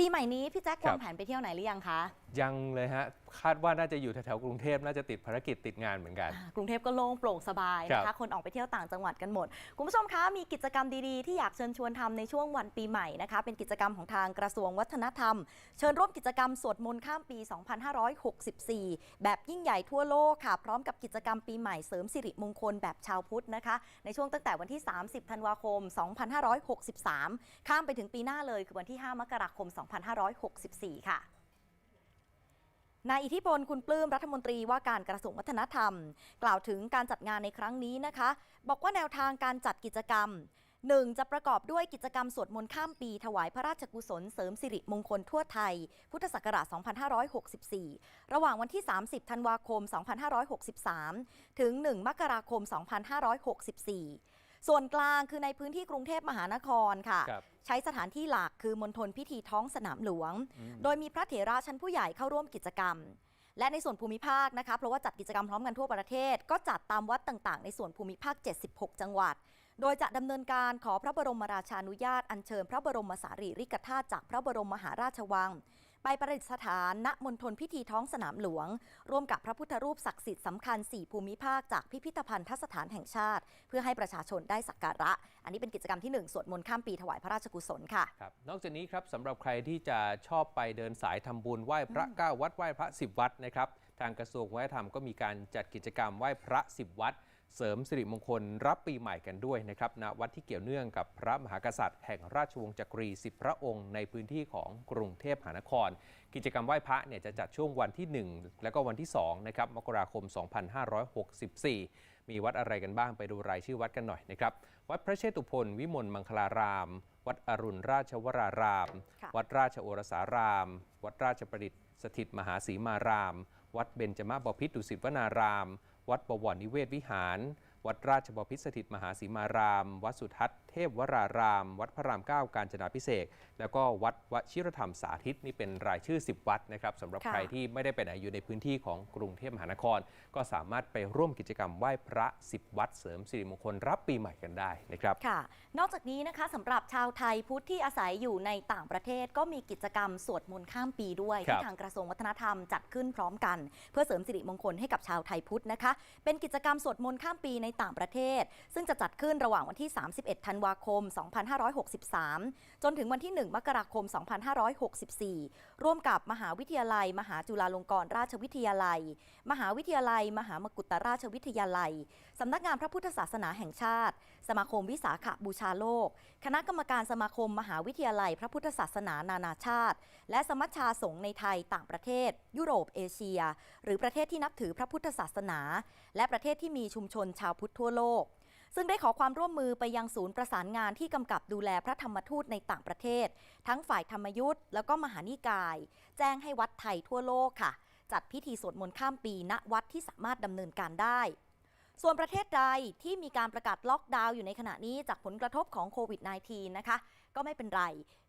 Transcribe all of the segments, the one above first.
ปีใหม่นี้พี่แจ็คครัวาบ งแผนไปเที่ยวไหนหรือยังคะ ยังเลยฮะ คาดว่าน่าจะอยู่แถวๆกรุงเทพน่าจะติดภารกิจติดงานเหมือนกันอ่ากรุงเทพก็โล่งโปร่งสบายนะครัคะบ คนออกไปเที่ยวต่างจังหวัดกันหมด คุณผู้ชมคะมีกิจกรรมดีๆ ที่อยากเชิญชวนทำในช่วงวันปีใหม่นะคะ เป็นกิจกรรมของทางกระทรวงวัฒนธรรม เชิญร่วมกิจกรรมสวดมนต์ข้ามปี 2564 แบบยิ่งใหญ่ทั่วโลกค่ะ พร้อมกับกิจกรรมปีใหม่เสริมสิริมงคลแบบชาวพุทธนะคะ ในช่วงตั้งแต่วันที่ 30 ธันวาคม 2563 ข้ามไปถึงปีหน้าเลยคือวันที่ 5 มกราคม 2564 ค่ะ นายอิทธิพลคุณปลื้มรัฐมนตรีว่าการกระทรวงวัฒนธรรม กล่าวถึงการจัดงานในครั้งนี้นะคะ บอกว่าแนวทางการจัดกิจกรรม 1. จะประกอบด้วยกิจกรรมสวดมนต์ข้ามปี ถวายพระราชกุศลเสริมสิริมงคลทั่วไทย พุทธศักราช 2564 ระหว่างวันที่ 30 ธันวาคม 2563 ถึง 1 มกราคม 2564 ส่วนกลางคือในพื้นที่กรุงเทพมหานครค่ะค ใช้สถานที่หลักคือมณฑลพิธีท้องสนามหลวงอืมโดยมีพระเถระชั้นผู้ใหญ่เข้าร่วมกิจกรรม และในส่วนภูมิภาคนะคะเพราะว่าจัดกิจกรรมพร้อมกันทั่วประเทศ ก็จัดตามวัดต่างๆ ในส่วนภูมิภาค 76 จังหวัด โดยจะดำเนินการขอพระบรมราชานุญาตอัญเชิญพระบรมสารีริกธาตุจากพระบรมมหาราชวัง ไปประดิษฐานณมณฑลพิธีท้องสนามหลวง ร่วมกับพระพุทธรูปศักดิ์สิทธิ์สำคัญ 4 ภูมิภาคจากพิพิธภัณฑสถานแห่งชาติ เพื่อให้ประชาชนได้สักการะ อันนี้เป็นกิจกรรมที่หนึ่งสวดมนต์ข้ามปีถวายพระราชกุศลค่ะครับนอกจากนี้ครับสำหรับใครที่จะชอบไปเดินสายทำบุญไหว้พระเก้าวัดไหว้พระ 10 วัดนะครับทางกระทรวงวัฒนธรรมก็มีการจัดกิจกรรมไหว้พระ 10 วัด เสริมสิริมงคลรับปีใหม่กันด้วยนะครับณวัดที่เกี่ยวเนื่องกับพระมหากษัตริย์ แห่งราชวงศ์จักรี 10 พระองค์ ในพื้นที่ของกรุงเทพมหานคร กิจกรรมไหว้พระเนี่ยจะจัดช่วงวันที่ 1 และก็วันที่2นะครับมกราคม 2564 มีวัดอะไรกันบ้างไปดูรายชื่อวัดกันหน่อยนะครับวัดพระเชตุพนวิมลมังคลาราม วัดอรุณราชวรารามค่ะวัดราชโอรสาราม วัดราชประดิษฐ์สถิตมหาศรีมาราม วัดเบญจมาบพิตรดุสิตวนาราม วัดบวรนิเวศวิหาร วัดราชบพิษสถิตมหาศรีมาราม วัดสุทัศน์ เทพวราราม วัดพระรามเก้าการจนาพิเศษกแล้วก็วัดวชิรธรรมสาธิตนี่เป็นรายชื่อ 10 วัดนะครับสำหรับค่ะใครที่ไม่ได้ไปไหนอยู่ในพื้นที่ของกรุงเทพมหานคร ก็สามารถไปร่วมกิจกรรมไหว้พระ 10 วัดเสริมสิริมงคลรับปีใหม่กันได้นะครับค่ะ นอกจากนี้นะคะสำหรับชาวไทยพุทธที่อาศัยอยู่ในต่างประเทศ ก็มีกิจกรรมสวดมนต์ข้ามปีด้วยครับที่ทางกระทรวงวัฒนธรรมจัดขึ้นพร้อมกัน เพื่อเสริมสิริมงคลให้กับชาวไทยพุทธนะคะ เป็นกิจกรรมสวดมนต์ข้ามปีในต่างประเทศ ซึ่งจะจัดขึ้นระหว่างวันที่ 31 ธันวาคม 2563 จนถึงวันที่ 1 มกราคม 2564 ร่วมกับมหาวิทยาลัย มหาจุฬาลงกรณราชวิทยาลัย มหาวิทยาลัย มหามกุฏราชวิทยาลัย สำนักงานพระพุทธศาสนาแห่งชาติ สมาคมวิสาขบูชาโลก คณะกรรมการสมาคมมหาวิทยาลัย พระพุทธศาสนานานาชาติ และสมัชชาสงฆ์ในไทยต่างประเทศ ยุโรปเอเชีย หรือประเทศที่นับถือพระพุทธศาสนา และประเทศที่มีชุมชนชาวพุทธทั่วโลก ซึ่งได้ขอความร่วมมือไปยังศูนย์ประสานงานที่กำกับดูแลพระธรรมทูตในต่างประเทศ ทั้งฝ่ายธรรมยุทธ์แล้วก็มหานิกาย แจ้งให้วัดไทยทั่วโลกค่ะ จัดพิธีสวดมนต์ข้ามปีณวัดที่สามารถดำเนินการได้ส่วนประเทศใดที่มีการประกาศล็อกดาวน์อยู่ในขณะนี้จากผลกระทบของโควิด -19 นะคะ ก็ไม่เป็นไร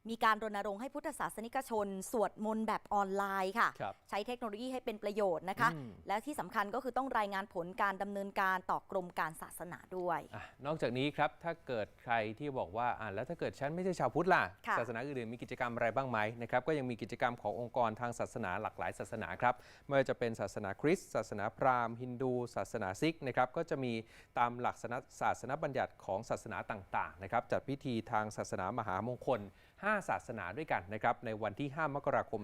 มีการรณรงค์ให้พุทธศาสนิกชน สวดมนต์แบบออนไลน์ค่ะ ครับใช้เทคโนโลยีให้เป็นประโยชน์นะคะ อืม และที่สำคัญก็คือต้องรายงานผลการดำเนินการต่อกรมการศาสนาด้วย อะนอกจากนี้ครับ ถ้าเกิดใครที่บอกว่าอะแล้วถ้าเกิดฉันไม่ใช่ชาวพุทธล่ะ ค่ะ ศาสนาอื่นๆมีกิจกรรมอะไรบ้างไหมนะครับก็ยังมีกิจกรรมขององค์กรทางศาสนาหลากหลายศาสนาครับไม่ว่าจะเป็นศาสนาคริสต์ศาสนาพราหมณ์ฮินดู ศาสนาซิกนะครับก็จะมีตามหลักศาสนศาสนบัญญัติของศาสนาต่างๆนะครับจัดพิธีทางศาสนามหามงคล 5 ศาสนาด้วยกันนะครับในวันที่ 5 มกราคม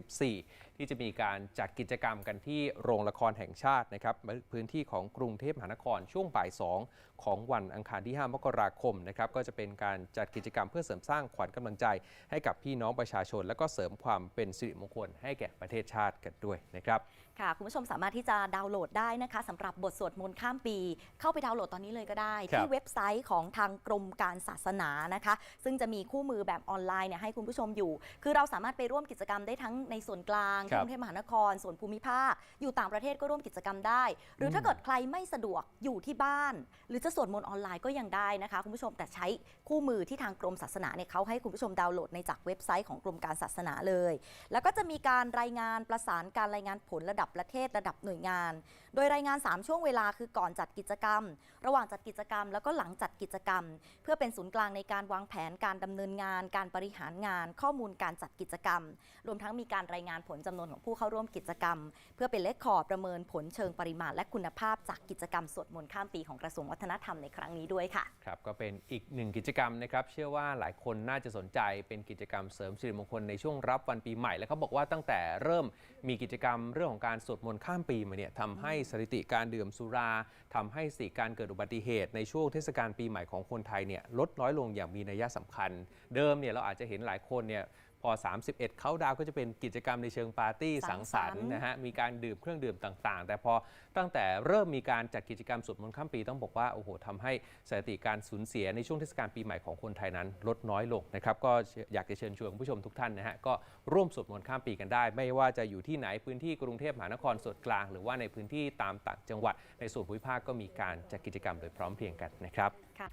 2564 ที่จะมีการจัดกิจกรรมกันที่โรงละครแห่งชาตินะครับพื้นที่ของกรุงเทพมหานครช่วงบ่าย 2 ของวันอังคารที่ 5 มกราคมนะครับก็จะเป็นการจัดกิจกรรมเพื่อเสริมสร้างขวัญกำลังใจ ให้กับพี่น้องประชาชน และก็เสริมความเป็นสิริมงคลให้แก่ประเทศชาติกันด้วยนะครับค่ะคุณผู้ชมสามารถที่จะดาวน์โหลดได้นะคะสำหรับบทสวดมนต์ข้ามปี เข้าไปดาวน์โหลดตอนนี้เลยก็ได้ครับที่เว็บไซต์ของทางกรมการศาสนานะคะ ซึ่งจะมีคู่มือแบบออนไลน์เนี่ยให้คุณผู้ชมอยู่ คือเราสามารถไปร่วมกิจกรรมได้ทั้งในส่วนกลางครับกรุงเทพมหานคร ส่วนภูมิภาค อยู่ต่างประเทศก็ร่วมกิจกรรมได้ หรือถ้าเกิดใครไม่สะดวกอยู่ที่บ้าน หรือจะสวดมนต์ออนไลน์ก็ยังได้นะคะคุณผู้ชมแต่ใช้คู่มือที่ทางกรมศาสนาเนี่ยเขาให้คุณผู้ชมดาวน์โหลดในจากเว็บไซต์ของกรมการศาสนาเลย แล้วก็จะมีการรายงานประสานการรายงานผลระดับประเทศระดับหน่วยงาน โดยรายงาน 3 ช่วงเวลาคือก่อนจัดกิจกรรม ระหว่างจัดกิจกรรม แล้วก็หลังจัดกิจกรรม เพื่อเป็นศูนย์กลางในการวางแผนการดำเนินงาน การบริหารงาน ข้อมูลการจัดกิจกรรม รวมทั้งมีการรายงานผลจำนวนของผู้เข้าร่วมกิจกรรม เพื่อเป็นเลขคอร์ประเมินผลเชิงปริมาณและคุณภาพจากกิจกรรมสวดมนต์ข้ามปีของกระทรวงวัฒนธรรมในครั้งนี้ด้วยค่ะครับก็เป็นอีกหนึ่งกิจกรรมนะครับเชื่อว่าหลายคนน่าจะสนใจเป็นกิจกรรมเสริมสิริมงคลในช่วงรับวันปีใหม่แล้วเขาบอกว่าตั้งแต่เริ่มมีกิจกรรมเรื่องของการสวดมนต์ข้ามปีมาเนี่ยทำให้สถิติการดื่มสุราทำให้สิการเกิดอุบัติเหตุในช่วงเทศกาลปีใหม่ของคนไทยเนี่ยลดน้อยลงอย่างมีนัยสำคัญเดิมเนี่ยเราอาจจะเห็นหลายคนเนี่ยพอ 31 เข้าดาวก็จะเป็นกิจกรรมในเชิงปาร์ตี้สัสังงสสรรรรค์ค์นะฮะ มีการดื่มเครื่องดื่มต่าง ๆ แต่พอตั้งแต่เริ่มมีการจัดกิจกรรมสวดมนต์ข้ามปีต้องบอกว่า โอ้โหทำให้สถิติการสูญเสียในช่วงเทศกาลปีใหม่ของคนไทยนั้น ลดน้อยลงนะครับ ก็อยากจะเชิญชวนคุณผู้ชมทุกท่านนะฮะ ก็ร่วมสวดมนต์ข้ามปีกันได้ ไม่ว่าจะอยู่ที่ไหนพื้นที่กรุงเทพมหานครส่วนกลาง หรือว่าในพื้นที่ตามต่างจังหวัดในส่วนภูมิภาคก็มีการจัดกิจกรรมโดยพร้อมเพรียงกันนะครับค่ะ